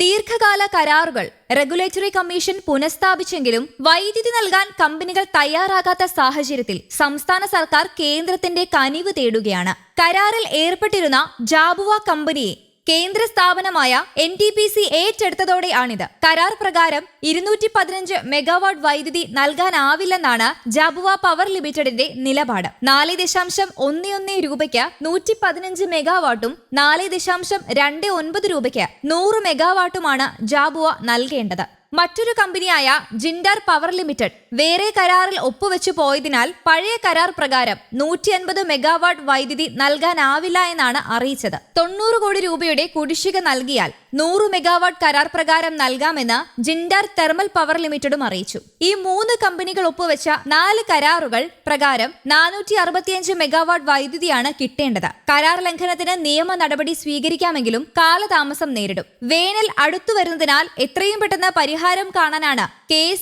ദീർഘകാല കരാറുകൾ regulatory commission പുനഃസ്ഥാപിച്ചെങ്കിലും വൈദ്യുതി നൽകാൻ കമ്പനികൾ തയ്യാറാകാത്ത സാഹചര്യത്തിൽ സംസ്ഥാന സർക്കാർ കേന്ദ്രത്തിന്റെ കനിവ് തേടുകയാണ്. കരാറിൽ ഏർപ്പെട്ടിരുന്ന ജാബുവ കമ്പനിയെ കേന്ദ്ര സ്ഥാപനമായ എൻ ടി പി സി ഏറ്റെടുത്തതോടെയാണിത്. കരാർ പ്രകാരം ഇരുന്നൂറ്റി പതിനഞ്ച് മെഗാവാട്ട് വൈദ്യുതി നൽകാനാവില്ലെന്നാണ് ജാബുവ പവർ ലിമിറ്റഡിന്റെ നിലപാട്. നാല് ദശാംശം ഒന്ന് ഒന്ന് രൂപയ്ക്ക് നൂറ്റി പതിനഞ്ച് മെഗാവാട്ടും നാല് ദശാംശം രണ്ട് ഒൻപത് രൂപയ്ക്ക് നൂറ് മെഗാവാട്ടുമാണ് ജാബുവ നൽകേണ്ടത്. മറ്റൊരു കമ്പനിയായ ജിൻഡർ പവർ ലിമിറ്റഡ് വേറെ കരാറിൽ ഒപ്പുവെച്ചു പോയതിനാൽ പഴയ കരാർ പ്രകാരം നൂറ്റി അൻപത് മെഗാവാട്ട് വൈദ്യുതി നൽകാനാവില്ല എന്നാണ് അറിയിച്ചത്. തൊണ്ണൂറ് കോടി രൂപയുടെ കുടിശ്ശിക നൽകിയാൽ നൂറ് മെഗാവാട്ട് കരാർ പ്രകാരം നൽകാമെന്ന് ജിൻഡർ തെർമൽ പവർ ലിമിറ്റഡും അറിയിച്ചു. ഈ മൂന്ന് കമ്പനികൾ ഒപ്പുവെച്ച നാല് കരാറുകൾ പ്രകാരം നാനൂറ്റി അറുപത്തിയഞ്ച് മെഗാവാട്ട് വൈദ്യുതിയാണ് കിട്ടേണ്ടത്. കരാർ ലംഘനത്തിന് നിയമ നടപടി സ്വീകരിക്കാമെങ്കിലും കാലതാമസം നേരിടും. വേനൽ അടുത്തു വരുന്നതിനാൽ എത്രയും പെട്ടെന്ന് പരിഹാരം കാണാനാണ് കെ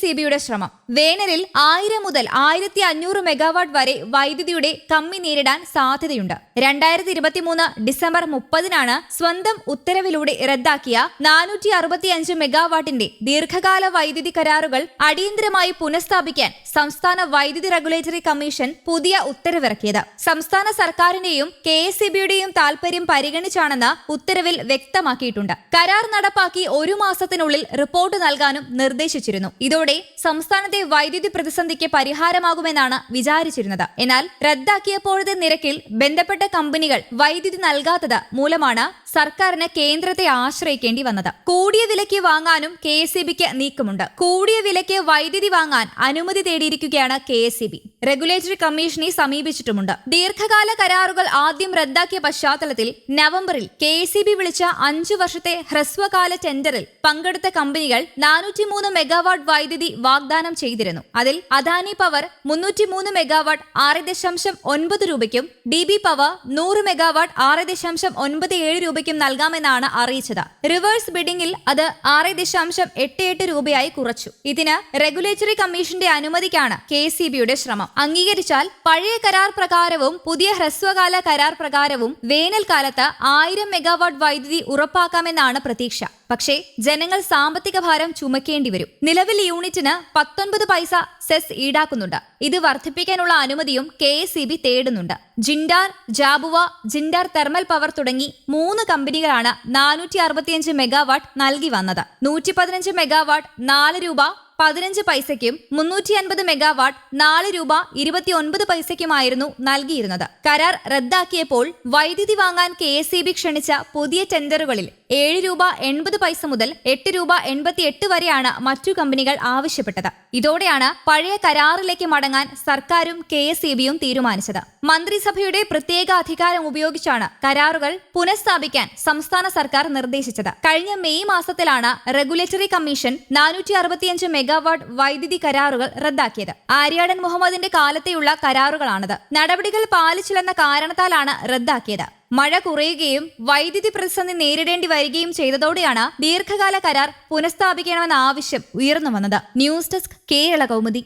ശ്രമം. വേനലിൽ ആയിരം മുതൽ ആയിരത്തി അഞ്ഞൂറ് മെഗാവാട്ട് വരെ വൈദ്യുതിയുടെ കമ്മി നേരിടാൻ സാധ്യതയുണ്ട്. രണ്ടായിരത്തി ഇരുപത്തിമൂന്ന് ഡിസംബർ മുപ്പതിനാണ് സ്വന്തം ഉത്തരവിലൂടെ റദ്ദാക്കിയ നാനൂറ്റി അറുപത്തിയഞ്ച് മെഗാവാട്ടിന്റെ ദീർഘകാല വൈദ്യുതി കരാറുകൾ അടിയന്തരമായി പുനഃസ്ഥാപിക്കാൻ സംസ്ഥാന വൈദ്യുതി റെഗുലേറ്ററി കമ്മീഷൻ പുതിയ ഉത്തരവിറക്കിയത്. സംസ്ഥാന സർക്കാരിന്റെയും കെ എസ് സി ബിയുടെയും താൽപര്യം പരിഗണിച്ചാണെന്ന് ഉത്തരവിൽ വ്യക്തമാക്കിയിട്ടുണ്ട്. കരാർ നടപ്പാക്കി ഒരു മാസത്തിനുള്ളിൽ റിപ്പോർട്ട് നൽകാനും നിർദ്ദേശിച്ചിരുന്നു. ഇതോടെ സംസ്ഥാനത്തെ വൈദ്യുതി പ്രതിസന്ധിക്ക് പരിഹാരമാകുമെന്നാണ് വിചാരിച്ചിരുന്നത്. എന്നാൽ റദ്ദാക്കിയപ്പോഴത്തെ നിരക്കിൽ ബന്ധപ്പെട്ട കമ്പനികൾ വൈദ്യുതി നൽകാത്തത് മൂലമാണ് സർക്കാരിന് കേന്ദ്രത്തെ ആശ്രയിക്കേണ്ടി വന്നത്. കൂടിയ വിലയ്ക്ക് വാങ്ങാനും കെ എസ് സി ബിക്ക് നീക്കമുണ്ട്. കൂടിയ വിലയ്ക്ക് വൈദ്യുതി വാങ്ങാൻ അനുമതി തേടിയിരിക്കുകയാണ് K S C B. Regulatory കമ്മീഷനെ സമീപിച്ചിട്ടുമുണ്ട്. ദീർഘകാല കരാറുകൾ ആദ്യം റദ്ദാക്കിയ പശ്ചാത്തലത്തിൽ നവംബറിൽ കെ വിളിച്ച അഞ്ചു വർഷത്തെ ഹ്രസ്വകാല ടെൻഡറിൽ പങ്കെടുത്ത കമ്പനികൾ നാനൂറ്റിമൂന്ന് മെഗാവാട്ട് വൈദ്യുതി വാഗ്ദാനം ചെയ്തിരുന്നു. അതിൽ അദാനി പവർ മുന്നൂറ്റിമൂന്ന് മെഗാവാട്ട് ആറ് ദശാംശം ഒൻപത് രൂപയ്ക്കും ഡി ബി പവർ നൂറ് മെഗാവാട്ട് ആറ് ദശാംശം ഒൻപത് ഏഴ് രൂപയ്ക്കും നൽകാമെന്നാണ് അറിയിച്ചത്. റിവേഴ്സ് ബിഡിംഗിൽ അത് ആറ് ദശാംശം എട്ട് എട്ട് രൂപയായി കുറച്ചു. ഇതിന് റെഗുലേറ്ററി കമ്മീഷന്റെ അനുമതിക്കാണ് കെ ശ്രമം. അംഗീകരിച്ചാൽ പഴയ കരാർ പ്രകാരവും പുതിയ ഹ്രസ്വകാല കരാർ പ്രകാരവും വേനൽക്കാലത്ത് ആയിരം മെഗാവാട്ട് വൈദ്യുതി ഉറപ്പാക്കാമെന്നാണ് പ്രതീക്ഷ. പക്ഷേ ജനങ്ങൾ സാമ്പത്തിക ഭാരം ചുമക്കേണ്ടി വരും. നിലവിൽ യൂണിറ്റിന് പത്തൊൻപത് പൈസ സെസ് ഈടാക്കുന്നുണ്ട്. ഇത് വർദ്ധിപ്പിക്കാനുള്ള അനുമതിയും കെ എസ് ബി തേടുന്നുണ്ട്. ജിൻഡാർ ജാബുവ ജിൻഡാർ തെർമൽ പവർ തുടങ്ങി മൂന്ന് കമ്പനികളാണ് നാനൂറ്റി അറുപത്തിയഞ്ച് മെഗാവാട്ട് നൽകി വന്നത്. നൂറ്റി പതിനഞ്ച് മെഗാവാട്ട് നാല് രൂപ പതിനഞ്ച് പൈസയ്ക്കും മുന്നൂറ്റി അൻപത് മെഗാവാട്ട് നാല് രൂപ ഇരുപത്തിയൊൻപത് പൈസയ്ക്കുമായിരുന്നു നൽകിയിരുന്നത്. കരാർ റദ്ദാക്കിയപ്പോൾ വൈദ്യുതി വാങ്ങാൻ കെ ക്ഷണിച്ച പുതിയ ടെൻഡറുകളിൽ ഏഴ് രൂപ എൺപത് പൈസ മുതൽ എട്ട് രൂപ എൺപത്തി എട്ട് വരെയാണ് മറ്റു കമ്പനികൾ ആവശ്യപ്പെട്ടത്. ഇതോടെയാണ് പഴയ കരാറിലേക്ക് മടങ്ങാൻ സർക്കാരും കെ എസ് ഇ ബിയും തീരുമാനിച്ചത്. മന്ത്രിസഭയുടെ പ്രത്യേക അധികാരം ഉപയോഗിച്ചാണ് കരാറുകൾ പുനഃസ്ഥാപിക്കാൻ സംസ്ഥാന സർക്കാർ നിർദ്ദേശിച്ചത്. കഴിഞ്ഞ മെയ് മാസത്തിലാണ് റെഗുലേറ്ററി കമ്മീഷൻ നാനൂറ്റി അറുപത്തിയഞ്ച് മെഗാവാട്ട് വൈദ്യുതി കരാറുകൾ റദ്ദാക്കിയത്. ആര്യാടൻ മുഹമ്മദിന്റെ കാലത്തെയുള്ള കരാറുകളാണത്. നടപടികൾ പാലിച്ചില്ലെന്ന കാരണത്താലാണ് റദ്ദാക്കിയത്. മഴ കുറയുകയും വൈദ്യുതി പ്രതിസന്ധി നേരിടേണ്ടി വരികയും ചെയ്തതോടെയാണ് ദീർഘകാല കരാർ പുനഃസ്ഥാപിക്കണമെന്ന ആവശ്യം ഉയർന്നു വന്നത്. News desk Kerala Kaumudi.